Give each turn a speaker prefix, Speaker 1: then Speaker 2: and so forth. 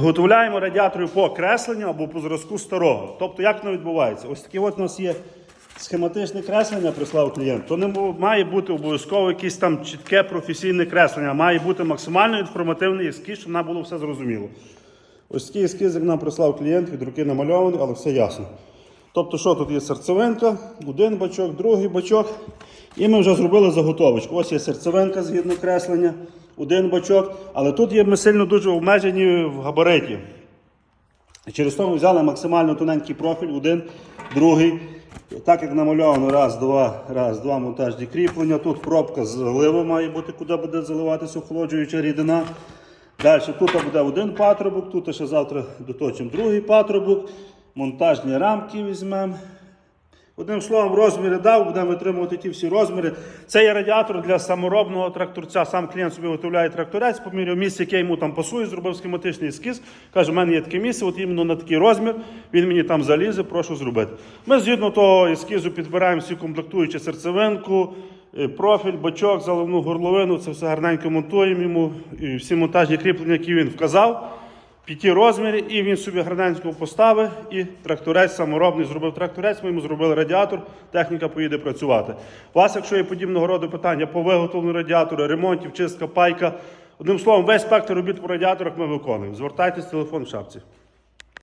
Speaker 1: Виготовляємо радіатори по кресленню або по зразку старого. Тобто, як воно відбувається? Ось таке от у нас є схематичне креслення, прислав клієнт. То не має бути обов'язково якесь там чітке професійне креслення, має бути максимально інформативний ескіз, щоб нам було все зрозуміло. Ось такий ескіз, як нам прислав клієнт, від руки намальований, але все ясно. Тобто, що тут є серцевинка, один бачок, другий бачок. І ми вже зробили заготовочку. Ось є серцевинка згідно креслення, один бачок. Але тут є ми сильно дуже обмежені в габариті. Через то ми взяли максимально тоненький профіль, один, другий. Так як намальовано, раз, два, раз, два монтажні кріплення. Тут пробка залива має бути, куди буде заливатися охолоджуюча рідина. Далі тут буде один патрубок, тут ще завтра доточимо другий патрубок. Монтажні рамки візьмемо. Одним словом, розміри дав, будемо витримувати ті всі розміри. Це є радіатор для саморобного тракторця. Сам клієнт собі виготовляє тракторець, поміряв місце, яке йому там пасує, зробив схематичний ескіз. Каже, у мене є таке місце, от іменно на такий розмір. Він мені там залізе, прошу зробити. Ми згідно того ескізу підбираємо всі комплектуючі серцевинку, е, профіль, бачок, заливну горловину. Це все гарненько монтуємо йому. І всі монтажні кріплення, які він вказав п'яті розмірі, і він собі гарненько поставив, і тракторець саморобний зробив тракторець, ми йому зробили радіатор, техніка поїде працювати. У вас, якщо є подібного роду питання по виготовленню радіатора, ремонтів, чистка, пайка, одним словом, весь спектр робіт по радіаторах ми виконуємо. Звертайтесь, телефон в шапці.